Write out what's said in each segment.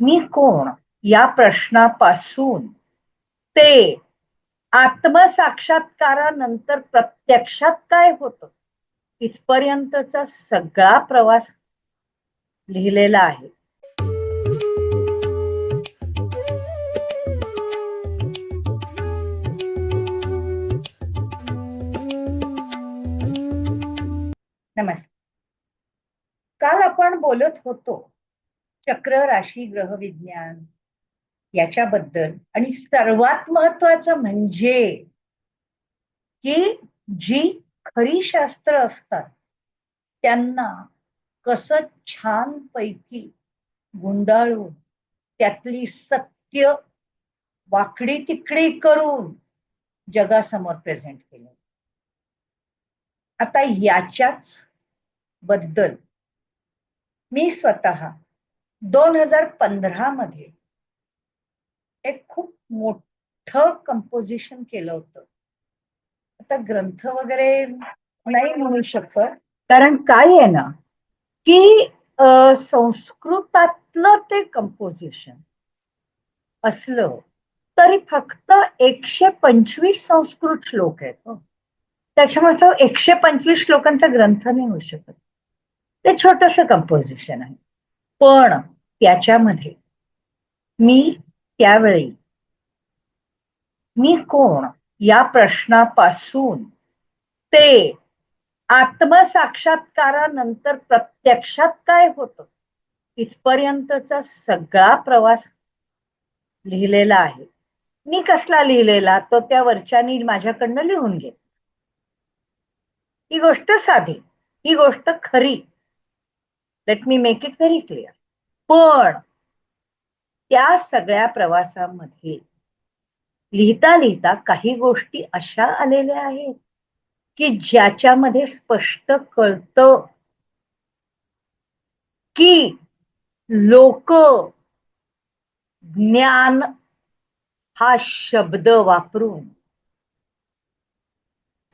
मी कोण? या प्रश्नापासून ते आत्मसाक्षात्कारानंतर प्रत्यक्षात काय होतं? इथपर्यंतचा सगळा प्रवास लिहिलेला आहे. नमस्कार. काल आपण बोलत होतो चक्र राशी ग्रह विज्ञान याच्याबद्दल. आणि सर्वात महत्वाचं म्हणजे की जी खरी शास्त्र असतात त्यांना कसं छान पैकी गुंडाळून त्यातली सत्य वाकडी तिकडी करून जगासमोर प्रेझेंट केलं. आता याच्याच बद्दल मी स्वतः दोन हजार पंधरा मध्ये एक खूप मोठ कंपोजिशन केलं होतं. आता ग्रंथ वगैरे नाही म्हणू शकत कारण काय आहे ना की संस्कृतातलं ते कंपोजिशन असलं तरी फक्त एकशे पंचवीस संस्कृत श्लोक आहेत हो. त्याच्यामुळे तो एकशे पंचवीस श्लोकांचा ग्रंथ नाही होऊ शकत. ते छोटस कंपोजिशन आहे. पण त्याच्यामध्ये मी त्यावेळी मी कोण या प्रश्नापासून ते आत्मसाक्षात्कारानंतर प्रत्यक्षात काय होतं? इथपर्यंतचा सगळा प्रवास लिहिलेला आहे. मी कसला लिहिलेला? तो त्या वरच्यानी माझ्याकडनं लिहून घेत ही गोष्ट साधी ही गोष्ट खरी. Let me make it very clear पण त्या सगळ्या प्रवासामध्ये लिहिता लिहिता काही गोष्टी अशा आलेल्या आहेत की ज्याच्यामध्ये स्पष्ट कळतं की लोक ज्ञान हा शब्द वापरून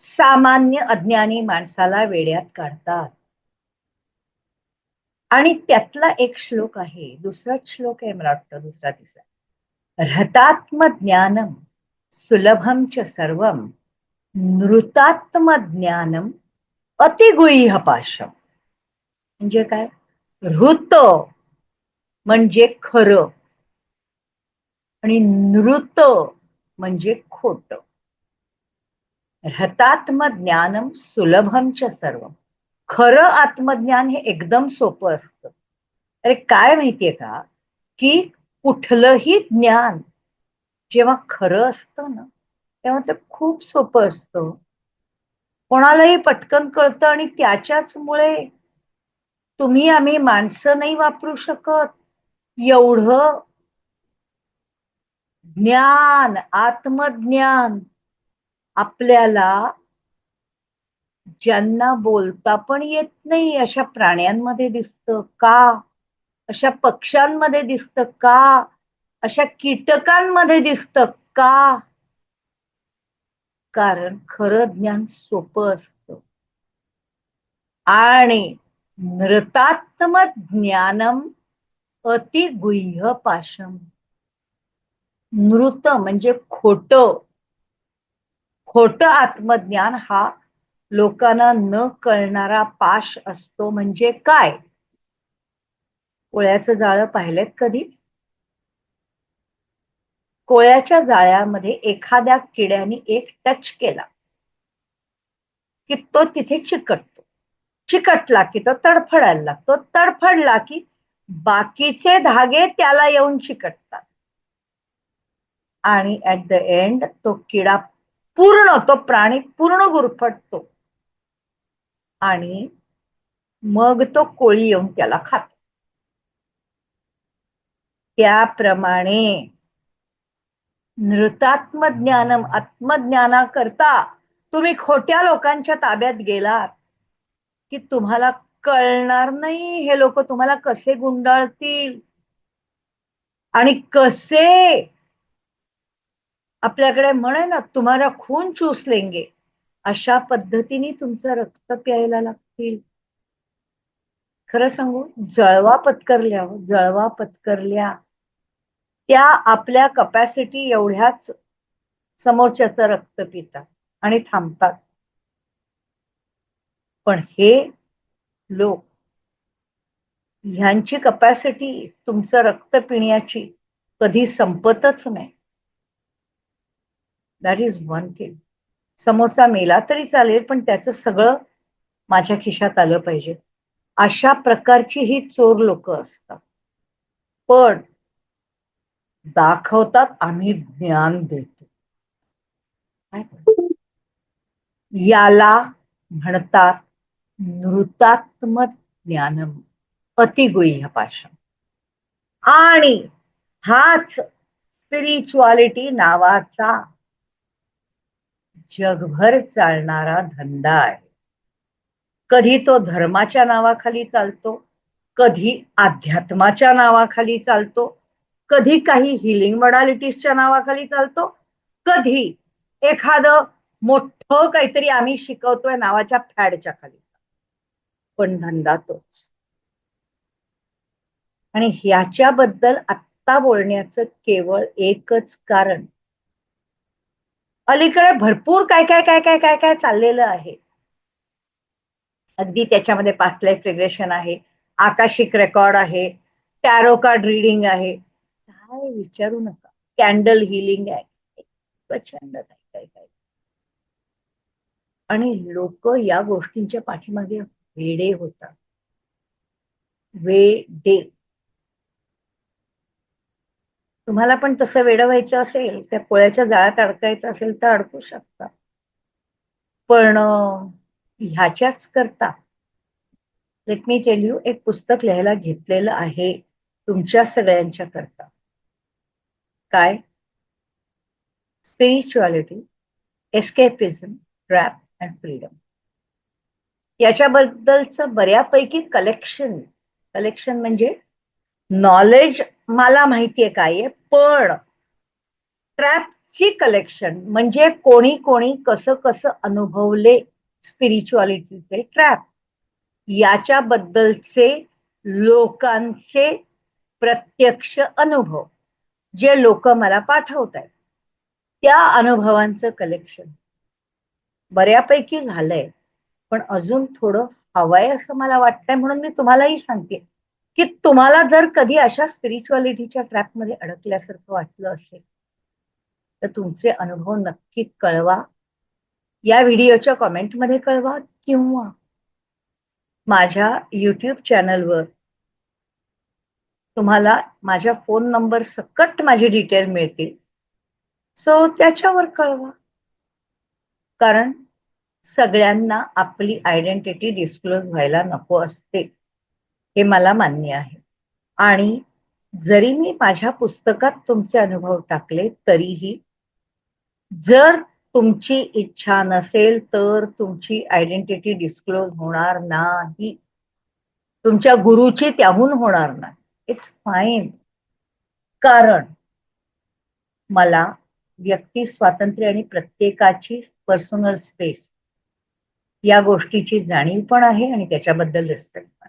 सामान्य अज्ञानी माणसाला वेड्यात काढतात. आणि त्यातला एक श्लोक आहे. दुसराच श्लोक आहे मला वाटतं दुसरा तिसरा. रथात्म ज्ञानम सुलभम च सर्व नृतात्म ज्ञानम अतिगुह्य पाशम म्हणजे काय? ऋत म्हणजे खरं. आणि नृत म्हणजे खोट. रथात्म ज्ञानम सुलभम च सर्वम खरं आत्मज्ञान हे एकदम सोपं असतं. अरे काय माहितीये का? की कुठलंही ज्ञान जेव्हा खरं असतं ना तेव्हा ते खूप सोपं असतं. कोणालाही पटकन कळतं आणि त्याच्याच मुळे तुम्ही आम्ही माणसं नाही वापरू शकत. एवढं ज्ञान आत्मज्ञान आपल्याला ज्यांना बोलता पण येत नाही अशा प्राण्यांमध्ये दिसतं का? अशा पक्ष्यांमध्ये दिसतं का? अशा कीटकांमध्ये दिसतं का? कारण खरं ज्ञान सोपं असतं. आणि नृतात्म ज्ञानम अतिगुह्य पाशम. नृत म्हणजे खोट. खोट आत्मज्ञान हा लोकांना न कळणारा पाश असतो म्हणजे काय? कोळ्याचं जाळं पाहिलेत कधी? कोळ्याच्या जाळ्यामध्ये एखाद्या किड्याने एक टच केला की तो तिथे चिकटतो. चिकटला की तो तडफडायला लागतो. तडफडला की बाकीचे धागे त्याला येऊन चिकटतात. आणि ऍट द एंड तो किडा पूर्ण तो प्राणी पूर्ण गुरफटतो. आणि मग तो कोळी येऊन त्याला खातो. त्याप्रमाणे नृतात्म ज्ञानम आत्मज्ञाना करता तुम्ही खोट्या लोकांच्या ताब्यात गेलात की तुम्हाला कळणार नाही हे लोक तुम्हाला कसे गुंडाळतील आणि कसे आपल्याकडे म्हणे ना तुम्हाला खून चूस लेंगे. अशा पद्धतीने तुमचं रक्त प्यायला लागतील. खरं सांगू जळवा पत्करल्या जळवा पत्करल्या. त्या आपल्या कपॅसिटी एवढ्याच समोरच्याचं रक्त पितात आणि थांबतात. पण हे लोक ह्यांची कपॅसिटी तुमचं रक्त पिण्याची कधी संपतच नाही. दॅट इज वन थिंग समोरचा मेला तरी चालेल पण त्याचं सगळं माझ्या खिशात आलं पाहिजे. अशा प्रकारची ही चोर लोक असतात. पण दाखवतात आम्ही ज्ञान देतो. याला म्हणतात नृतात्मक ज्ञानम अतिगुह्य पाषण. आणि हाच स्पिरिच्युअलिटी नावाचा जगभर चालणारा धंदा आहे. कधी तो धर्माच्या नावाखाली चालतो कधी अध्यात्माच्या नावाखाली चालतो कधी काही हिलिंग मॉडॅलिटीजच्या नावाखाली चालतो कधी एखादं मोठं काहीतरी आम्ही शिकवतोय नावाच्या फॅडच्या खाली. पण धंदा तोच. आणि ह्याच्याबद्दल आत्ता बोलण्याचं केवळ एकच कारण अलीकडे भरपूर काय काय काय काय काय काय चाललेलं आहे. अगदी त्याच्यामध्ये पाच लाईफ रिग्रेशन आहे. आकाशिक रेकॉर्ड आहे. टॅरो कार्ड रिडिंग आहे. काय विचारू नका. कॅन्डल हिलिंग आहे. प्रचंड काय काय काय. आणि लोक या गोष्टींच्या पाठीमागे वेडे होतात. वेडे. तुम्हाला पण तसं वेड व्हायचं असेल त्या पोळ्याच्या जाळ्यात अडकायचं असेल तर अडकू शकता. पण ह्याच्याच करता लेट मी टेल यू एक पुस्तक लिहायला घेतलेलं आहे तुमच्या सगळ्यांच्या करता. काय? Spirituality escapism trap and freedom याच्याबद्दलचं बऱ्यापैकी कलेक्शन कलेक्शन म्हणजे नॉलेज मला माहितीये काय आहे पण ट्रॅपची कलेक्शन म्हणजे कोणी कोणी कसं कसं अनुभवले स्पिरिच्युअलिटीचे ट्रॅप याच्याबद्दलचे लोकांचे प्रत्यक्ष अनुभव जे लोक मला पाठवत आहेत त्या अनुभवांचं कलेक्शन बऱ्यापैकी झालंय. पण अजून थोडं हवंय असं मला वाटतंय म्हणून मी तुम्हालाही सांगते. की तुम्हाला जर कधी अशा स्पिरिच्युअलिटीच्या ट्रॅपमध्ये अडकल्यासारखं वाटलं असेल तर तुमचे अनुभव नक्की कळवा. या व्हिडिओच्या कॉमेंटमध्ये कळवा किंवा माझ्या युट्यूब चॅनलवर तुम्हाला माझ्या फोन नंबर सकट माझी डिटेल मिळतील. सो त्याच्यावर कळवा. कारण सगळ्यांना आपली आयडेंटिटी डिस्क्लोज व्हायला नको असते. हे मला मान्य आहे. आणि जरी मी माझ्या पुस्तकात तुमचे अनुभव टाकले तरीही जर तुमची इच्छा नसेल तर तुमची आयडेंटिटी डिस्क्लोज होणार नाही. तुमच्या गुरुची त्याहून होणार नाही. इट्स फाईन कारण मला व्यक्ती स्वातंत्र्य आणि प्रत्येकाची पर्सनल स्पेस या गोष्टीची जाणीव पण आहे आणि त्याच्याबद्दल रिस्पेक्ट पण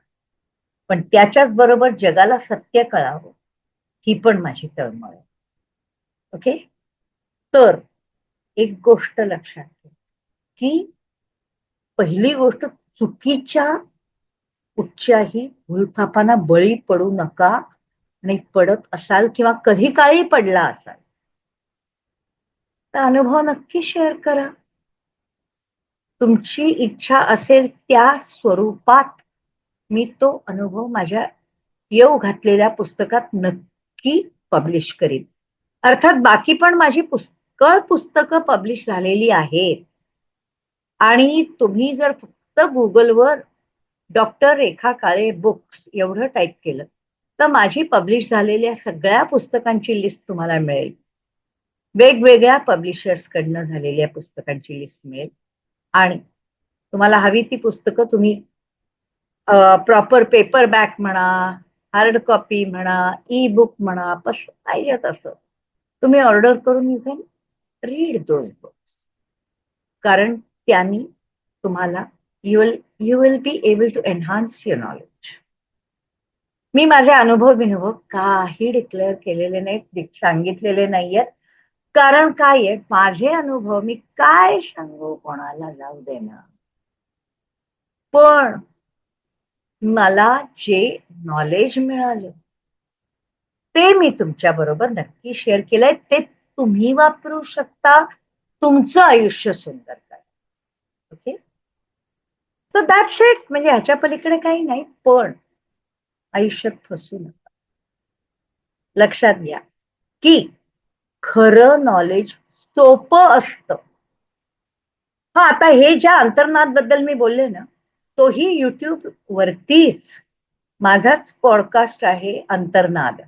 पण त्याच्याच बरोबर जगाला सत्य कळावं ही पण माझी तळमळ आहे. ओके तर एक गोष्ट लक्षात घ्या की पहिली गोष्ट चुकीच्या कुठच्याही भूलथापांना बळी पडू नका आणि पडत असाल किंवा कधी काळी पडला असाल तर अनुभव नक्की शेअर करा. तुमची इच्छा असेल त्या स्वरूपात मी तो अनुभव माझ्या येऊ घातलेल्या पुस्तकात नक्की पब्लिश करीन. अर्थात बाकी पण माझी पुष्कळ पुस्तकं पब्लिश झालेली आहेत. आणि तुम्ही जर फक्त गुगलवर डॉक्टर रेखा काळे बुक्स एवढं टाईप केलं तर माझी पब्लिश झालेल्या सगळ्या पुस्तकांची लिस्ट तुम्हाला मिळेल. वेगवेगळ्या पब्लिशर्स कडनं झालेल्या पुस्तकांची लिस्ट मिळेल. आणि तुम्हाला हवी ती पुस्तकं तुम्ही प्रॉपर पेपर बॅक म्हणा हार्ड कॉपी म्हणा ई बुक म्हणा कसं पाहिजे तसं तुम्ही ऑर्डर करून you can read those books कारण त्यांनी तुम्हाला you will you will be able to enhance your knowledge मी माझे अनुभव विनुभव काही डिक्लेअर केलेले नाहीत सांगितलेले नाहीयेत. कारण काय आहे माझे अनुभव मी काय सांगू कोणाला जाऊ दे ना. पण मला जे नॉलेज मिळालं ते मी तुमच्या बरोबर नक्की शेअर केलंय. ते तुम्ही वापरू शकता. तुमचं आयुष्य सुंदर काय ओके सो दॅट्स इट म्हणजे ह्याच्या पलीकडे काही नाही. पण आयुष्यात फसू नका. लक्षात घ्या की खरं नॉलेज सोपं असतं. हा आता हे ज्या अंतर्नादबद्दल मी बोलले ना तोही युट्यूब वरतीच माझाच पॉडकास्ट आहे अंतर्नाद.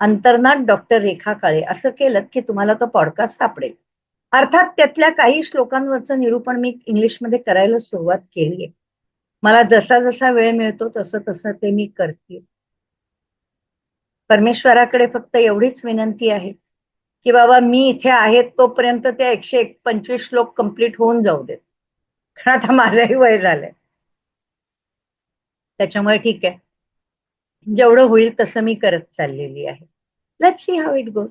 अंतर्नाद डॉक्टर रेखा काळे. असं केलं की तुम्हाला तो पॉडकास्ट सापडेल. अर्थात त्यातल्या काही श्लोकांवरचं निरूपण मी इंग्लिशमध्ये करायला सुरुवात केली आहे मला जसा जसा वेळ मिळतो तसं तसं ते मी करते. परमेश्वराकडे फक्त एवढीच विनंती आहे की बाबा मी इथे आहे तोपर्यंत त्या एकशे एक पंचवीस श्लोक कंप्लीट होऊन जाऊ देत. कारण आता माझाही वय झालंय. त्याच्यामुळे ठीक आहे. जेवढं होईल तसं मी करत चाललेली आहे. Let see how it goes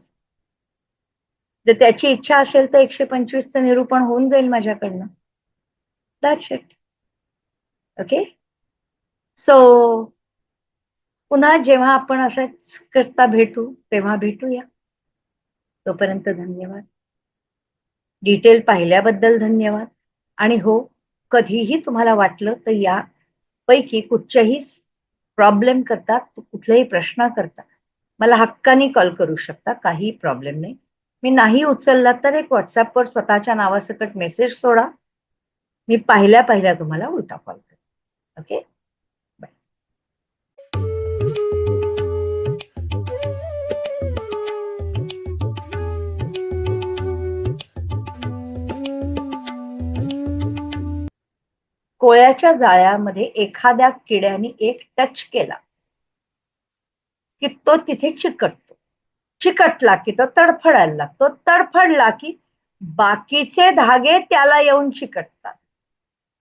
जर त्याची इच्छा असेल तर एकशे पंचवीसचं निरूपण होऊन जाईल माझ्याकडनं. दॅट्स इट ओके सो पुन्हा जेव्हा आपण असंच करता भेटू तेव्हा भेटूया. तोपर्यंत धन्यवाद. डिटेल पाहिल्याबद्दल धन्यवाद. आणि हो कधीही तुम्हाला वाटलं तर या पैकी कुठच्याही प्रॉब्लेम करता कुठल्याही प्रश्न करता मला हक्काने कॉल करू शकता काही प्रॉब्लेम नाही. मी नाही उचलला तर एक व्हॉट्सअपवर स्वतःच्या नावासकट मेसेज सोडा. मी पाहिल्या पाहिल्या तुम्हाला उलटा कॉल करेन. ओके कोळ्याच्या जाळ्यामध्ये एखाद्या किड्याने एक टच केला की तो तिथे चिकटतो. चिकटला की तो तडफडायला लागतो. तडफडला की बाकीचे धागे त्याला येऊन चिकटतात.